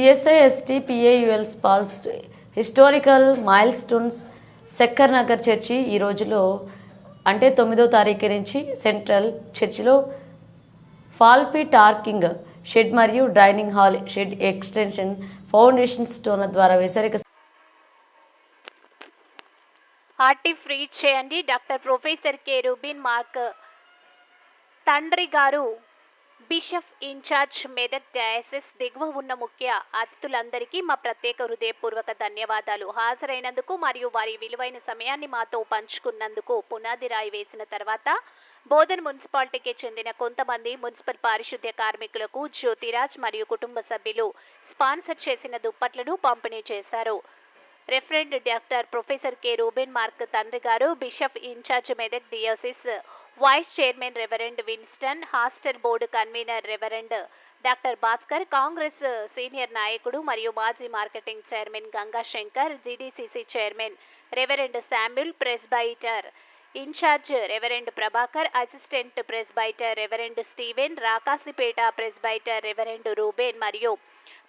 CSI ST P A U L S Paul's historical milestones Shakkar Nagar church ఈ రోజులో అంటే తొమ్మిదో తారీఖు నుంచి సెంట్రల్ చర్చిలో ఫాల్పి టార్కింగ్ షెడ్ మరియు dining hall shed extension foundation stone ద్వారా వేసరిక హార్టీ ఫ్రీ చేయండి. Doctor professor K. Reuben Mark. తండ్రి గారు బిషప్ ఇన్ఛార్జ్ మెదక్ డయాసిస్ దిగువ ఉన్న ముఖ్య అతిథులందరికీ మా ప్రత్యేక హృదయపూర్వక ధన్యవాదాలు. హాజరైనందుకు మరియు వారి విలువైన సమయాన్ని మాతో పంచుకున్నందుకు పునాది రాయి వేసిన తర్వాత బోధన్ మున్సిపాలిటీకి చెందిన కొంతమంది మున్సిపల్ పారిశుద్ధ్య కార్మికులకు జ్యోతిరాజ్ మరియు కుటుంబ సభ్యులు స్పాన్సర్ చేసిన దుప్పట్లను పంపిణీ చేశారు. Reverend doctor professor K Reuben Mark తండ్రి గారు bishop in charge Medak diocese vice chairman reverend Winston hostel board convener reverend doctor Bhaskar Congress senior నాయకుడు మరియు మాజీ marketing chairman Ganga Shankar GDCC chairman reverend Samuel presbyter in charge reverend Prabhakar assistant presbyter reverend Steven Rakasipeta presbyter reverend Reuben మరియు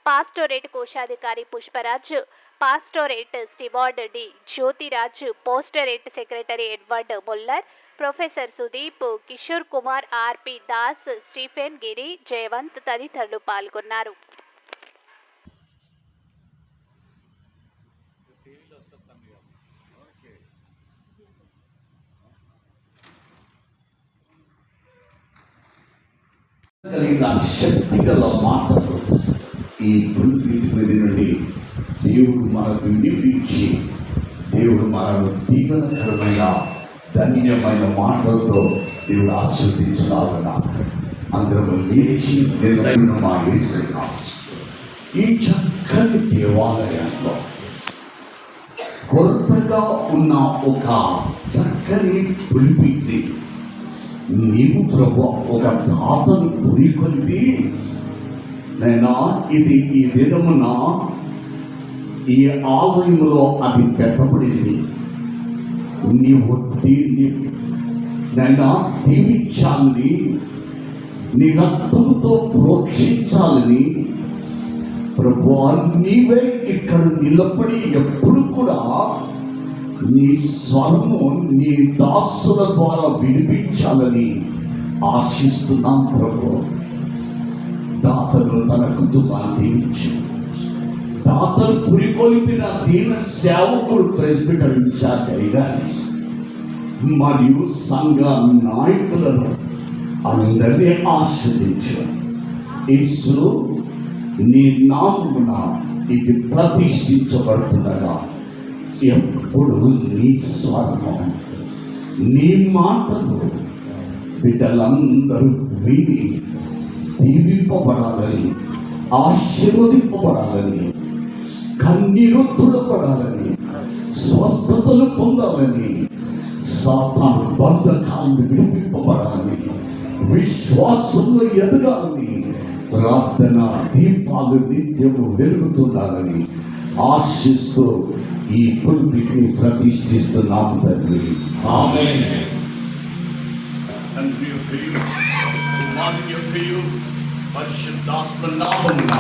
pastorate కోశాధికారి Pushparaj pastorate steward D. Jyothiraj pastorate secretary Edward Muller professor Sudeep Kishore Kumar RP Das Stephen Giri Jayavanth తదితరులు పాల్గొన్నారు. కలిగిన శక్తి గల మాటలు ఈ pulpit మీద నుండి దేవుడు మనకు వినిపించి దేవుడు మనను దీవనకరమైన ధన్యమైన మాటలతో దేవుడు ఆస్వాదించలాగన అందరం లేచి నిలబడిన మా ఈ చక్కని దేవాలయంలో కొరతగా ఉన్న ఒక చక్కని పులిపిట్ని నీవు ప్రభు ఒక దాతను పురికొల్పి నైనా? ఇది ఈ దినమున ఈ ఆలయంలో అది పెట్టబడింది. నీవు దీన్ని నైనా? దీవించాలని నీ రక్తముతో ప్రోక్షించాలని ప్రభు నీవే ఇక్కడ నిలబడి ఎప్పుడు కూడా నీ స్వరము నీ దాసుల ద్వారా వినిపించాలని ఆశిస్తున్నాం ప్రభు దాతను తన కుటుంబాన్ని దీవించు దాతను పురికొల్పిన దీన సేవకుడు ప్రెసిడెంట్ ఇన్ఛార్జ్ అయ్యారు మరియు సంఘ నాయకులను అందరినీ ఆస్వాదించు యేసు నీ నామున ఇది ప్రతిష్ఠించబడుతుండగా ఎప్పుడు నీ స్వర్ణం నీ మాటలు బిడ్డలందరూ విని దీవింపబడాలని ఆశీర్వదింపబడాలని కన్నీరు తుడపడాలని స్వస్థతలు పొందాలని సాతాను బంధకాలను విడిపింపబడాలని విశ్వాసంలో ఎదగాలని ప్రార్థన దీపాలు నిత్యము వెలుగుతుండాలని ఆశిస్తూ ఈ పుల్పిట్ని ప్రతిష్ఠిస్తున్నాం తండ్రి. ఆమె తండ్రి యొక్కయు కుమారుని యొక్కయు పరిశుద్ధాత్మ నామమున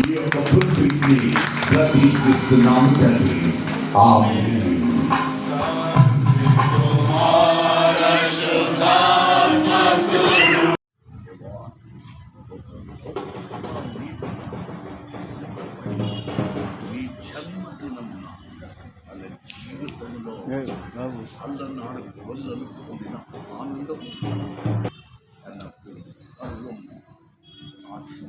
ఈ యొక్క పుల్పిట్ని ప్రతిష్ఠిస్తున్నాం తండ్రి ఆమె నీ జన్మదినమున తన జీవితంలో అల్లనాడు గొల్లలు పొందిన ఆనందం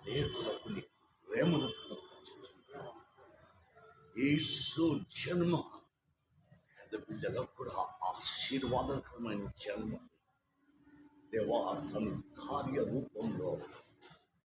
అనేకులకు ప్రేమను యేసు జన్మ. పేద బిడ్డలకు కూడా ఆశీర్వాదకరమైన జన్మ. దేవా తను కార్య